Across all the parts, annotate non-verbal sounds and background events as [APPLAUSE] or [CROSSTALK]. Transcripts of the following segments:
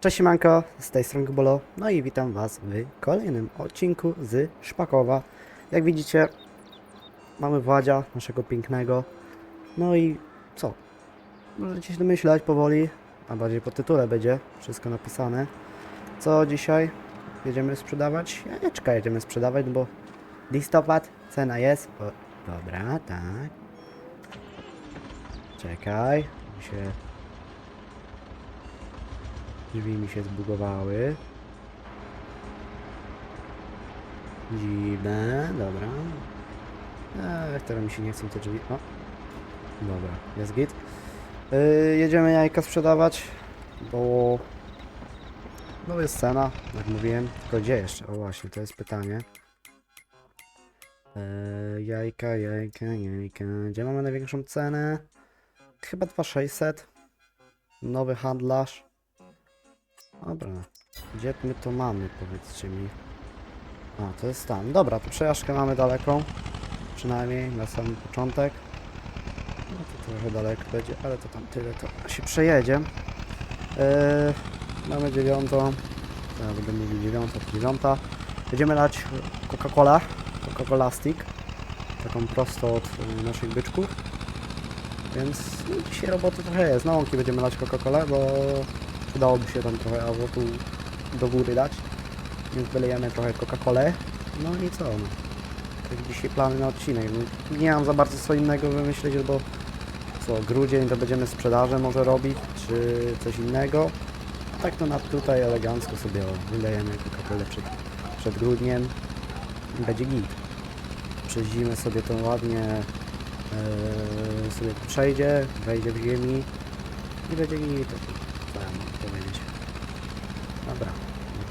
Cześć siemanko, z tej strony no i witam was w kolejnym odcinku z Szpakowa. Jak widzicie, mamy Władzia, naszego pięknego, no i co? Możecie się domyślać powoli, a bardziej po tytule będzie wszystko napisane. Co dzisiaj jedziemy sprzedawać? Jajeczka jedziemy sprzedawać, bo listopad, cena jest, o, dobra, tak. Czekaj, się Drzwi mi się zbugowały. Dziwne, dobra. Eee, teraz mi się nie chcą te drzwi. O. Dobra, jest git. Yy, jedziemy jajka sprzedawać, bo... No jest cena, jak mówiłem. Tylko gdzie jeszcze? O właśnie, to jest pytanie. Eee, jajka, jajka, jajka. Gdzie mamy największą cenę? Chyba 2600. Nowy handlarz. Dobra. Gdzie my to mamy, powiedzcie mi. A, to jest tam. Dobra, to przejażdżkę mamy daleką. Przynajmniej na sam początek. No to trochę daleko będzie, ale to tam tyle, to się przejedzie. Yy, mamy dziewiątą. To ja będę mówił dziewiąta, dziewiąta. Będziemy lać Coca-Cola. Coca-Cola Stick. Taką prosto od y, naszych byczków. Więc no, dzisiaj roboty trochę jest. Na łąki będziemy lać Coca-Colę, bo Przydałoby się tam trochę azotu do góry dać. Więc wylejemy trochę Coca-Colę. No i co? No. Dzisiaj plany na odcinek. No, nie mam za bardzo co innego wymyślić, bo co, grudzień to będziemy sprzedażę może robić, czy coś innego. A tak to na tutaj elegancko sobie wylejemy Coca-Colę przed, przed grudniem. Będzie git. Przez sobie to ładnie e, sobie przejdzie, wejdzie w ziemi i będzie git. Co ja mam powiedzieć? Dobra,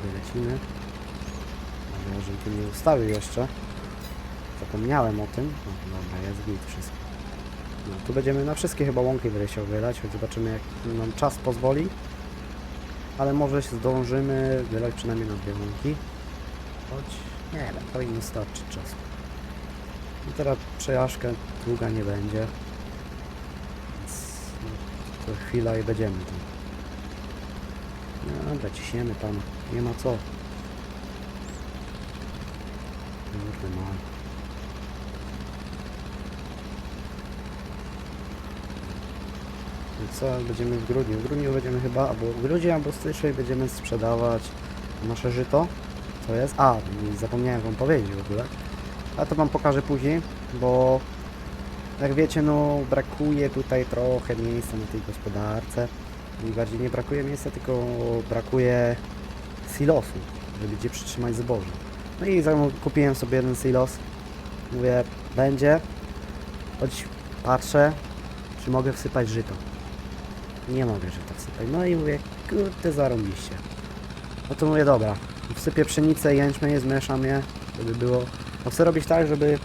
tutaj lecimy. Może żebym tu nie ustawił jeszcze. Zapomniałem o tym. No, dobra, jest git wszystko. No, tu będziemy na wszystkie chyba łąki będę chciał wylać, choć zobaczymy jak nam czas pozwoli. Ale może się zdążymy wylać przynajmniej na dwie łąki. Choć nie wiem, powinno starczyć czasu. I teraz przejażdżka długa nie będzie. Więc no, to chwila i będziemy tam. No dobra, ciśniemy tam. Nie ma co. Kurde no. I co będziemy w grudniu? W grudniu będziemy chyba, albo w grudniu, albo w styczniu będziemy sprzedawać nasze żyto. Co jest? A, zapomniałem wam powiedzieć w ogóle. A to wam pokażę później, bo jak wiecie, no brakuje tutaj trochę miejsca na tej gospodarce. I bardziej nie brakuje miejsca, tylko brakuje silosu, żeby gdzie przytrzymać zboże. No i kupiłem sobie jeden silos. Mówię, będzie. Choć patrzę, czy mogę wsypać żyto. Nie mogę żyta wsypać. No i mówię, kurde, zarąbiście. No to mówię, dobra, wsypię pszenicę, jęczmień, zmieszam je, żeby było... No chcę robić tak, żeby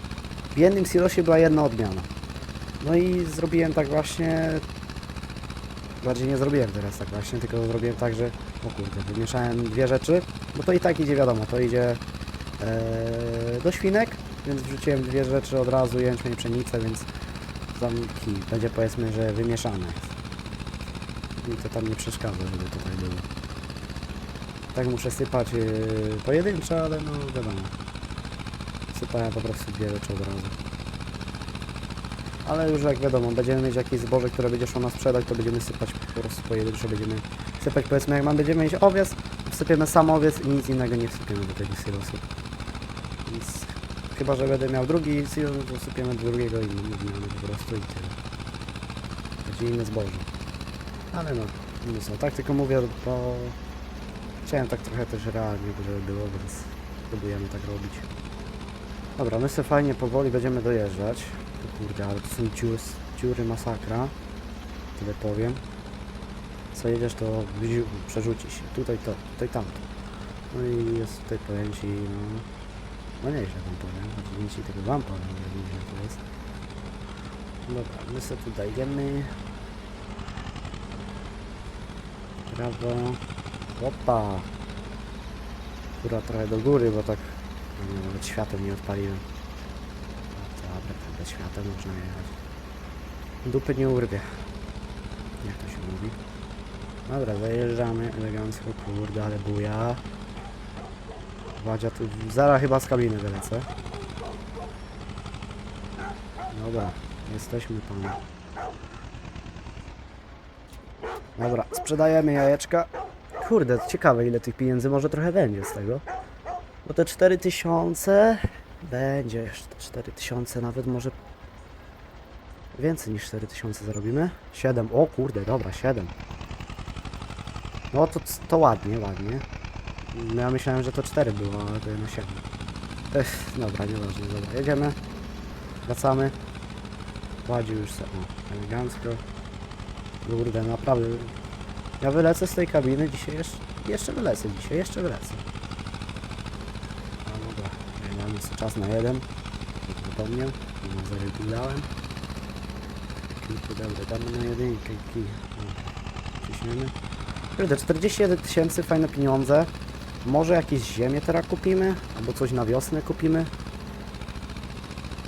w jednym silosie była jedna odmiana. No i zrobiłem tak właśnie Bardziej nie zrobiłem teraz tak właśnie, tylko zrobiłem tak, że o kurde, wymieszałem dwie rzeczy, bo to i tak idzie wiadomo, to idzie e, do świnek, więc wrzuciłem dwie rzeczy od razu, jęczmień, pszenicę, więc tam kij, będzie powiedzmy, że wymieszane. I to tam nie przeszkadza, żeby tutaj było. Tak muszę sypać e, pojedynczo, ale no wiadomo. Sypałem po prostu dwie rzeczy od razu. Ale już jak wiadomo, będziemy mieć jakieś zboże, które będzie szło na sprzedać, to będziemy sypać po prostu pojedynczo, będziemy sypać powiedzmy jak mam, będziemy mieć owiec, wsypiemy sam owiec i nic innego nie wsypiemy do tego silosu. Więc chyba, że będę miał drugi silos, to wsypiemy drugiego i zmiany po prostu i tyle. Będzie inne zboże. Ale no, nie są. Tak tylko mówię, bo chciałem tak trochę też realnie, żeby było, więc próbujemy tak robić. Dobra, my sobie fajnie powoli będziemy dojeżdżać. O Kurde, ale to są dziury, dziury masakra. Tyle powiem. Co jedziesz, to przerzuci się. Tutaj to, tutaj tamto. No i jest tutaj pojęci, no... No nieźle wam powiem, choć więcej tego wam powiem, jak nieźle to jest. Dobra, my sobie tu dajemy. Prawo. Opa! Góra trochę do góry, bo tak... No, nie, nawet światłem nie odpaliłem. Dobra, tam bez światła można jechać. Dupy nie urwie. Jak to się mówi? Dobra, zajeżdżamy elegancko, kurde, ale buja. Władzia tu, zaraz chyba z kabiny wylecę. Dobra, jesteśmy tam. Dobra, sprzedajemy jajeczka. Kurde, ciekawe ile tych pieniędzy może trochę będzie z tego. Bo te 4000 będzie jeszcze te 4000 nawet może więcej niż 4000 zarobimy. 7. O kurde, dobra, 7. No to, to ładnie, ładnie. No ja myślałem, że to 4 było, ale to na 7. Ech, dobra, nieważne, dobra. Jedziemy. Wracamy. Ładził już sobie. Elegancko. Kurde, naprawdę. Ja wylecę z tej kabiny dzisiaj jeszcze. Jeszcze wylecę dzisiaj, jeszcze wylecę. No dobra, ja mam jeszcze czas na jeden. Zapomniał. Nie zaregulałem. Kilku dobra, damy na jedynkę. Ciśniemy. Kurde, 41 tysięcy, fajne pieniądze. Może jakieś ziemię teraz kupimy? Albo coś na wiosnę kupimy?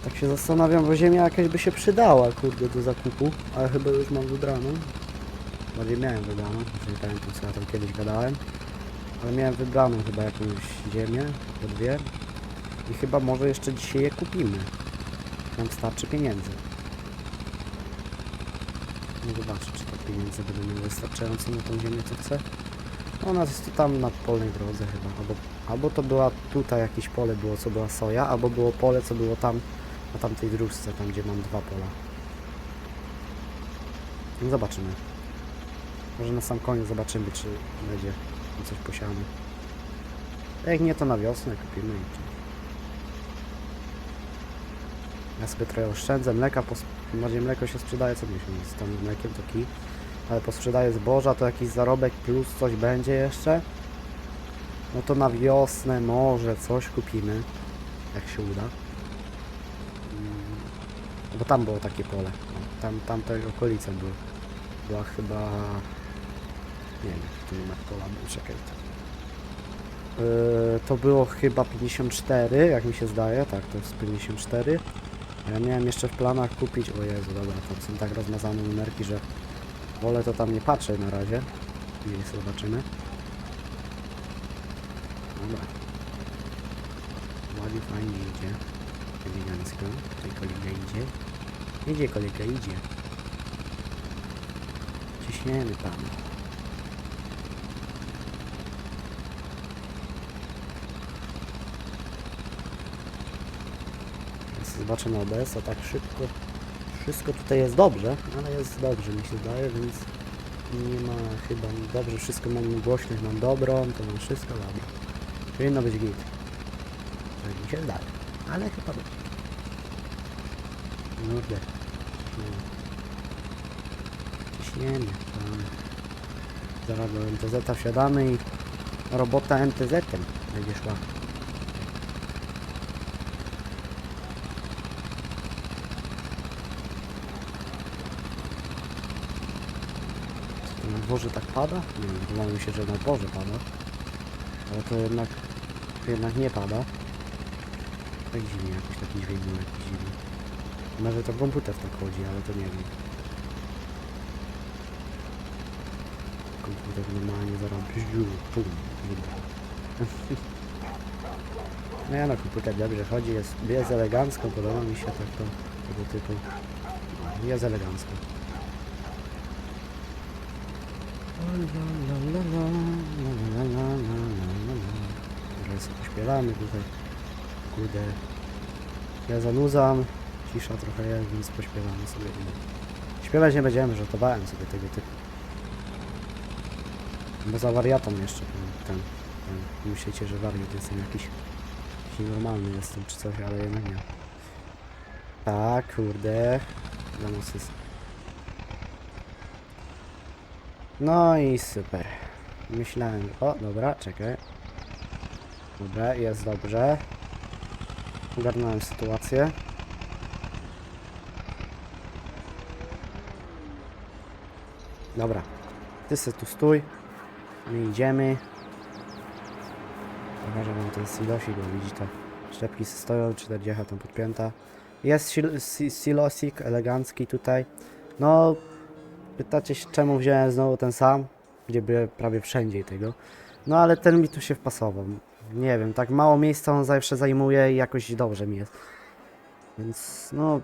Tak się zastanawiam, bo ziemia jakaś by się przydała, kurde, do zakupu. Ale chyba już mam wybraną. Bardziej miałem wybraną, już nie pamiętam co ja tam kiedyś gadałem. Ale miałem wybraną chyba jakąś ziemię, po dwie. I chyba może jeszcze dzisiaj je kupimy. Nam starczy pieniędzy. No zobaczę, czy te pieniądze będą miały wystarczająco na tą ziemię, co chcę. Ona jest tam na polnej drodze chyba, albo, albo to była tutaj jakieś pole było, co była soja, albo było pole, co było tam, na tamtej dróżce, tam gdzie mam dwa pola. No zobaczymy. Może na sam koniec zobaczymy, czy będzie coś posiane. Jak nie, to na wiosnę kupimy i Ja sobie trochę oszczędzę, mleka, bardziej mleko się sprzedaje co miesiąc, z mlekiem to kij. Ale posprzedaję zboża, to jakiś zarobek plus coś będzie jeszcze. No to na wiosnę może coś kupimy, jak się uda. Mm, Bo tam było takie pole, tam, tamte okolice były. Była chyba... Nie wiem, jaki to numer pola był, czekaj. Yy, to było chyba 54, jak mi się zdaje, tak, to jest 54. Ja miałem jeszcze w planach kupić, o Jezu, dobra, tam są tak rozmazane numerki, że wolę to tam nie patrzeć na razie. Później zobaczymy. Dobra. Ładnie, fajnie idzie. Elegancko. Tutaj kolega idzie. Idzie kolega, idzie. Ciśniemy tam. Więc Zobaczę na OBS, a tak szybko. Wszystko tutaj jest dobrze, ale jest dobrze mi się zdaje, więc nie ma chyba dobrze, wszystko mam głośność, mam dobrą, to mam wszystko dobre. Powinno być git. Tak mi się zdaje, ale chyba dobrze. Kurde. No. Ciśniemy. tam. Zaraz do MTZ wsiadamy i robota MTZ-em będzie szła. To na dworze tak pada? Nie wiem, wydawało mi się, że na dworze pada. Ale to jednak, to jednak nie pada. Tak dziwnie, jakiś taki dźwięk był jakiś dziwny. Może to komputer tak chodzi, ale to nie wiem. Komputer normalnie zaraz bziu, pum. No ja [LAUGHS] no, komputer dobrze chodzi, jest, jest elegancko, podoba mi się tak to, tego typu. Jest elegancko. Teraz sobie pośpiewamy tutaj. Kurde. Ja zanudzam. Cisza trochę jest, więc pośpiewamy sobie. Śpiewać nie będziemy, żartowałem sobie tego typu. Bo za wariatą jeszcze ten, ten. Myślicie, że wariat jestem jakiś, jakiś normalny jestem czy coś, ale jednak nie. Tak, kurde. Domus jest No i super. Myślałem, o dobra, czekaj. Dobra, jest dobrze. Ogarnąłem sytuację. Dobra, ty se tu stój. My idziemy. Pokażę wam ten silosik, bo widzi to. Szczepki se stoją, 40 tam podpięta. Jest sil- si- silosik elegancki tutaj. No, Pytacie się czemu wziąłem znowu ten sam? gdzie były prawie wszędzie tego. No ale ten mi tu się wpasował. Nie wiem, tak mało miejsca on zawsze zajmuje i jakoś dobrze mi jest. Więc no...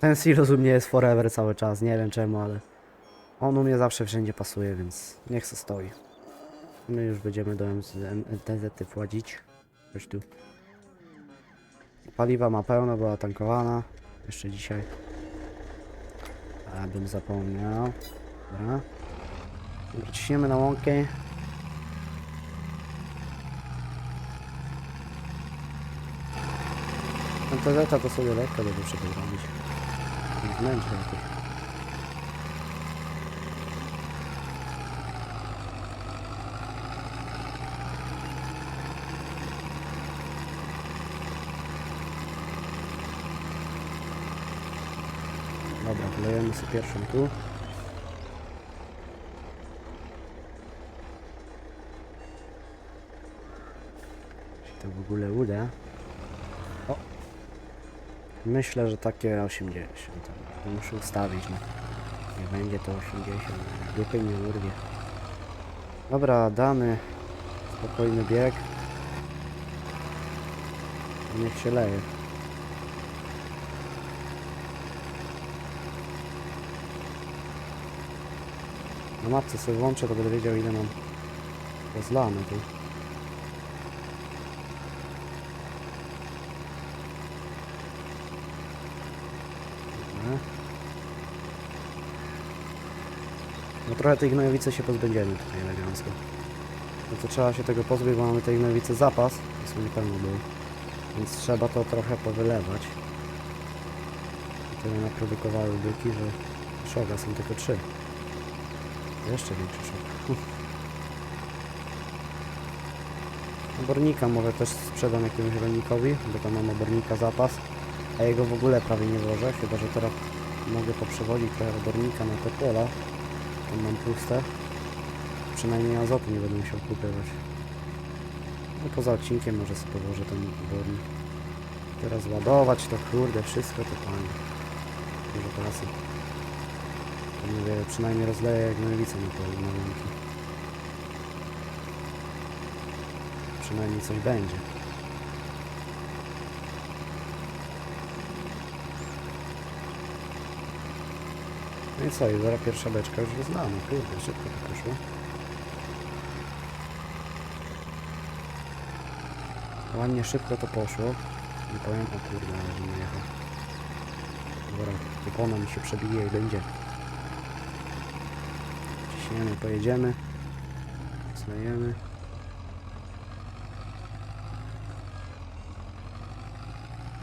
Ten silos u mnie jest forever cały czas, nie wiem czemu, ale... On u mnie zawsze wszędzie pasuje, więc niech se stoi. My już będziemy do MTZ wchodzić. Chodź tu. Paliwa ma pełno, była tankowana. Jeszcze dzisiaj. A bym zapomniał. Dobra. Ciśniemy na łąkę. MTZ to sobie lekko trzeba robić. Nie zmęczy jakoś. Dobra, wlejemy sobie pierwszą tu. Czy to w ogóle uda? O! Myślę, że takie 80. To muszę ustawić, no. Nie będzie to 80. Dupy nie urwie. Dobra, damy spokojny bieg. Niech się leje. Na mapce sobie włączę, to będę wiedział ile mam rozlane tu. No trochę tej gnojowicy się pozbędziemy tutaj elegancko. No to trzeba się tego pozbyć, bo mamy tej gnojowicy zapas, jest niepełno był. Więc trzeba to trochę powylewać. Tyle naprodukowały byki, że szoga są tylko trzy. Jeszcze większy szok. Obornika może też sprzedam jakiemuś rolnikowi, bo tam mam obornika zapas, a jego w ogóle prawie nie włożę, chyba że teraz mogę poprzewodzić trochę obornika na te pola. Tam mam puste. Przynajmniej azotu nie będę musiał kupować. No poza odcinkiem może sobie położę ten obornik. Teraz ładować to kurde wszystko to panie. Pracy. Mówię, przynajmniej rozleję jak gnojowicę na na łąki. Przynajmniej coś będzie. No i co, i zaraz pierwsza beczka już rozlana. Kurde, szybko to poszło. Ładnie szybko to poszło. Nie powiem, o kurde, ale żebym jechał. Dobra, opona mi się przebije i będzie. Ciśniemy, pojedziemy. Znajemy.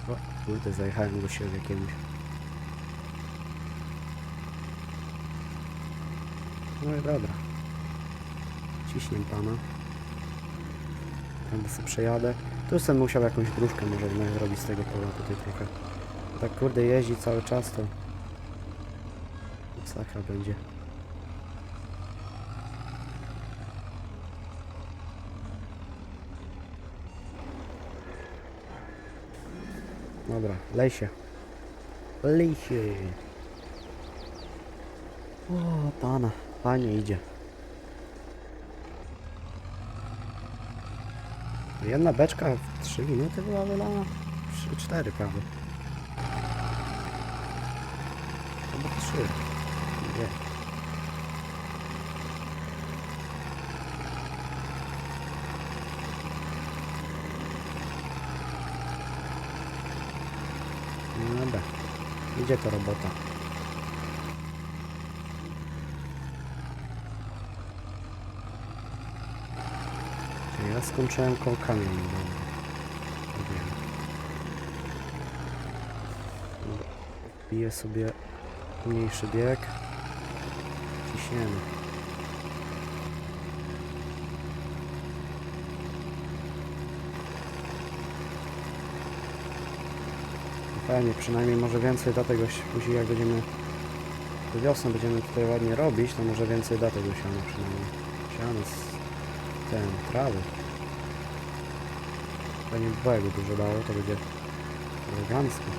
O, kurde, zajechałem do siebie jakiemuś. No i dobra. Ciśniem pana. Tam sobie przejadę. Tu sam musiał jakąś dróżkę może zrobić z tego pola tutaj trochę. Tak kurde jeździ cały czas to... Masakra będzie. Dobra, lej się. Lej się. O, pana, panie idzie. Jedna beczka w 3 minuty była wylana? 3-4 prawie. Chyba 3. Nie. No Dobra. Idzie to robota. Ja skończyłem koło. Dobra. Wbiję sobie mniejszy bieg. Ciśniemy. Fajnie, przynajmniej może więcej da tego si- później jak będziemy do wiosny będziemy tutaj ładnie robić, to może więcej da tego siana przynajmniej. Siana z ten, trawy. By było, jakby dużo dało, to będzie elegancko.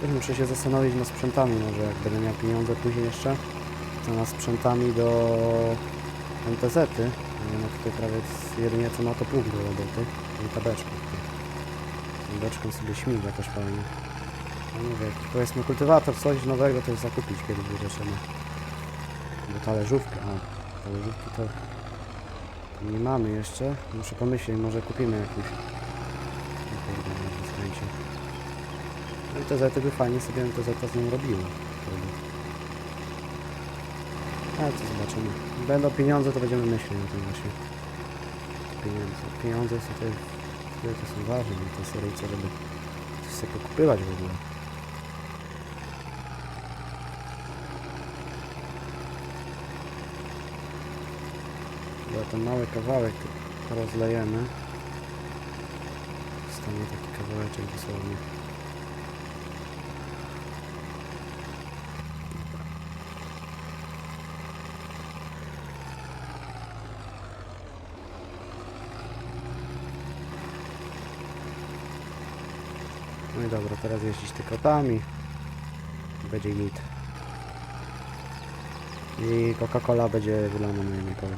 Też muszę się zastanowić nad sprzętami, może jak będę miał pieniądze później jeszcze, to nad sprzętami do MTZ-y. No tutaj prawie jedynie co ma to pług do roboty i tą beczką sobie śmiga też fajnie. No mówię, powiedzmy kultywator, coś nowego to jest zakupić kiedyś trzeba. Bo talerzówkę, o, talerzówki to nie mamy jeszcze. Muszę pomyśleć, może kupimy jakieś. O kurde, może skręcił. MTZ by fajnie sobie MTZ z nią robiło. Ale to zobaczymy. Będą pieniądze, to będziemy myśleć o tym właśnie. Pieniądze. Pieniądze są tutaj, które to są ważne w tej seryjce, żeby coś sobie pokupywać w ogóle. Chyba ten mały kawałek rozlejemy. Stanie taki kawałeczek dosłownie. No i dobra, teraz jeździć tylko kotami. Będzie git. I Coca-Cola będzie wylana na jednej kole.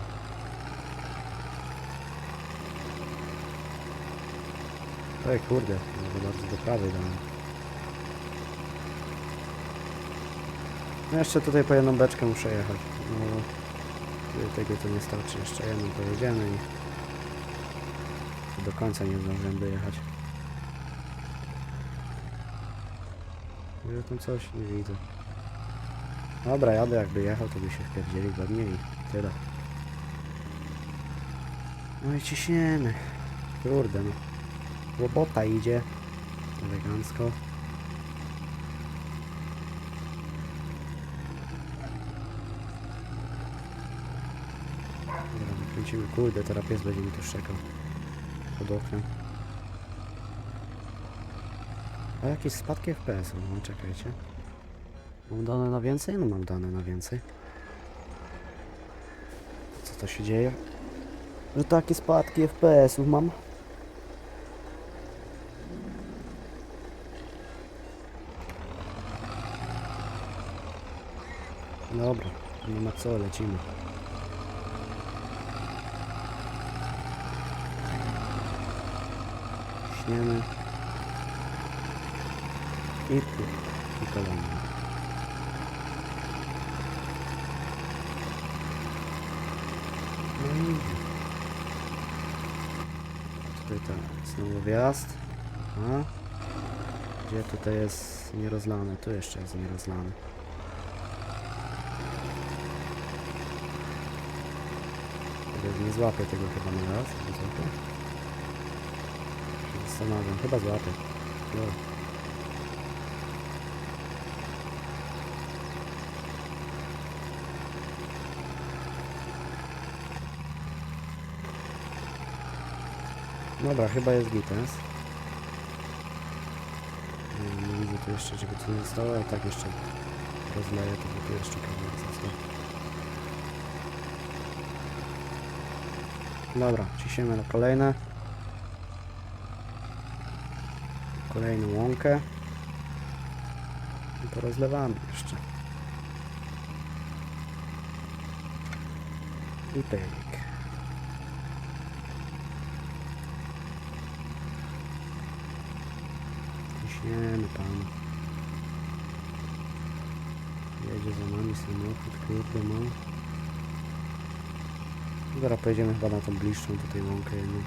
Ej kurde, może bardzo do prawej dałem. No jeszcze tutaj po jedną beczkę muszę jechać. No, tego to nie starczy. Jeszcze jedną pojedziemy i do końca nie zdążyłem dojechać. Może tam coś nie widzę. Dobra, jadę jakby jechał, to by się wpierdzieli godnie i tyle. No i ciśniemy. Kurde no. Łobota idzie. Elegancko. Dobra, wykręcimy. Kurde, teraz pies będzie mi tu szczekał. Pod oknem. A jakieś spadki FPS-u, no czekajcie. Mam dane na więcej? No mam dane na więcej. Co to się dzieje? Że takie spadki FPS-ów mam? Dobra, nie ma co, lecimy. Śniemy. I tu. I kolejny. No i. Tutaj tak, znowu wjazd. A? Gdzie tutaj jest nierozlane? Tu jeszcze jest nierozlane. Teraz nie złapię tego chyba na raz. Zastanawiam, chyba złapię. No. Dobra, chyba jest gites. Nie, widzę tu jeszcze, żeby tu nie zostało, ale tak jeszcze rozleję, to bo tu jeszcze kawałek. Dobra, ciśniemy na kolejne. Kolejną łąkę. I to rozlewamy jeszcze. I pyk. Ciśniemy pan. Jedzie za nami samochód, kurde no. Zaraz pojedziemy chyba na tą bliższą tutaj łąkę jedną.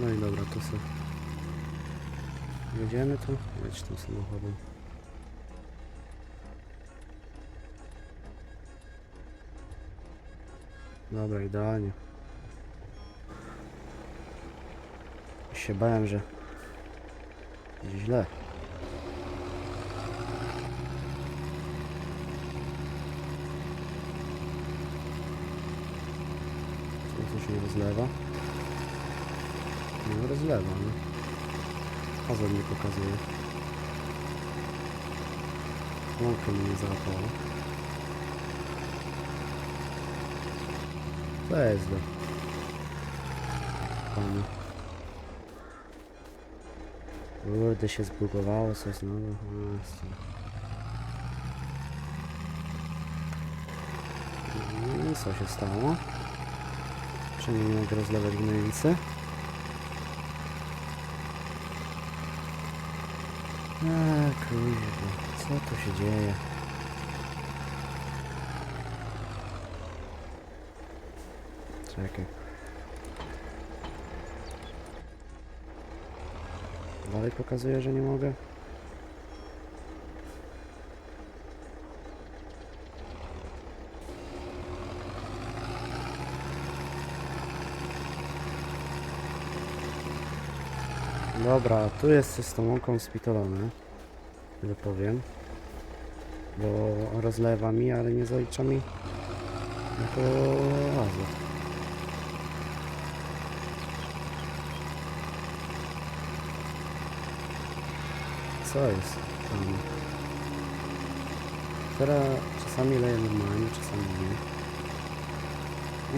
No i dobra, to sobie jedziemy tu, jedź tym samochodem. Dobra, idealnie. Się bałem, że będzie źle. Co to się nie rozlewa? Nie rozlewa, no. Azor mi pokazuje. Łąkę mi nie załapało. To jest do. Panie. Kurde się zbugowało coś znowu. To. I co się stało? Czemu nie mogę rozlewać gnojowicy? A kurwa, co tu się dzieje? Czekaj. Dalej pokazuje, że nie mogę. Dobra, tu jest z tą łąką spitolone. Tyle powiem. Bo rozlewa mi, ale nie zalicza mi jako azot. Co jest tam? Teraz czasami leje normalnie, czasami nie.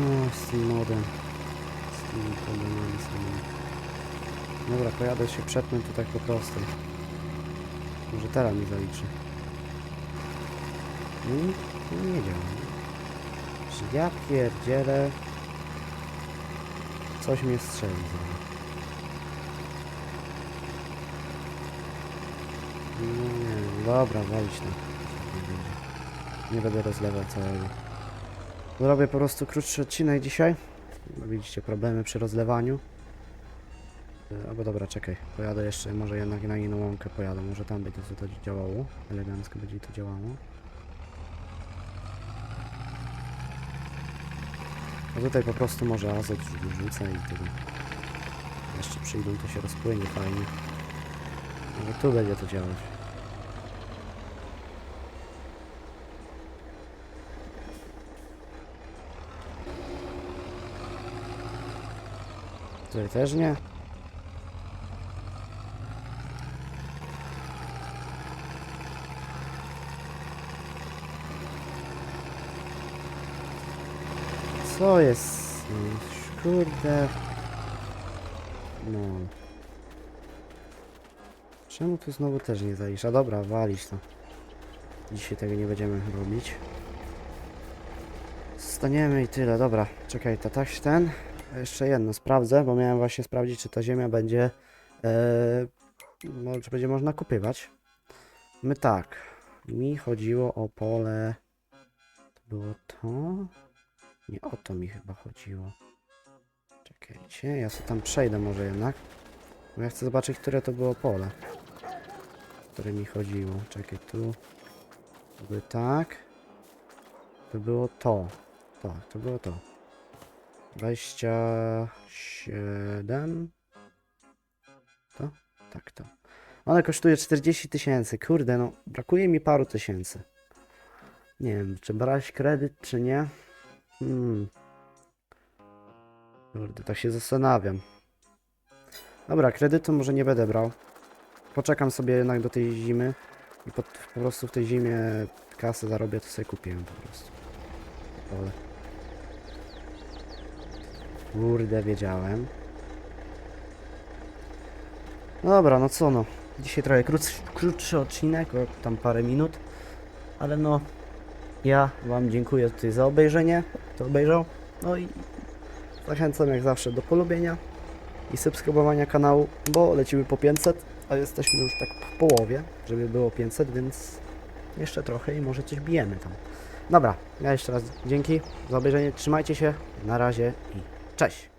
O, z tym modem. Z tymi problemami samymi. Dobra, pojadę się przetnąć tu tak po prostu. Może teraz mi zaliczy. No no nie działa. Ja pierdzielę. Coś mnie strzeli. No nie dobra, walić tam. Nie będę rozlewał całego. Zrobię po prostu krótszy odcinek dzisiaj. Widzicie problemy przy rozlewaniu. E, Albo dobra, czekaj. Pojadę jeszcze, może jednak na inną łąkę pojadę. Może tam będzie to działało. Elegancko będzie to działało. A tutaj po prostu może azot rzucę i tyle. Jeszcze przyjdą, to się rozpłynie fajnie. Może tu będzie to działać. Tutaj też nie. Co jest? Kurde. No. Czemu tu znowu też nie zalicza? Dobra, walić to. Dzisiaj tego nie będziemy robić. Staniemy i tyle, dobra. Czekaj, to tak ten. Jeszcze jedno sprawdzę, bo miałem właśnie sprawdzić, czy ta ziemia będzie. No, czy będzie można kupywać. My tak. Mi chodziło o pole. To było to. Nie o to mi chyba chodziło. Czekajcie, ja sobie tam przejdę może jednak. Bo ja chcę zobaczyć, które to było pole. Które mi chodziło. Czekaj, tu. By tak. To było to. Tak, to było to. 27. To? Tak, to. One kosztuje 40 tysięcy. Kurde, no brakuje mi paru tysięcy. Nie wiem, czy brać kredyt, czy nie. Hmm. Kurde, tak się zastanawiam. Dobra, kredytu może nie będę brał. Poczekam sobie jednak do tej zimy. I po, po prostu w tej zimie kasę zarobię, to sobie kupiłem po prostu. Pole. Kurde, wiedziałem. Dobra, no co no. Dzisiaj trochę krótszy, krótszy odcinek, o tam parę minut. Ale no, ja Wam dziękuję tutaj za obejrzenie, kto obejrzał. No i zachęcam jak zawsze do polubienia i subskrybowania kanału, bo lecimy po 500, a jesteśmy już tak w połowie, żeby było 500, więc jeszcze trochę i może coś bijemy tam. Dobra, ja jeszcze raz dzięki za obejrzenie, trzymajcie się, na razie i cześć!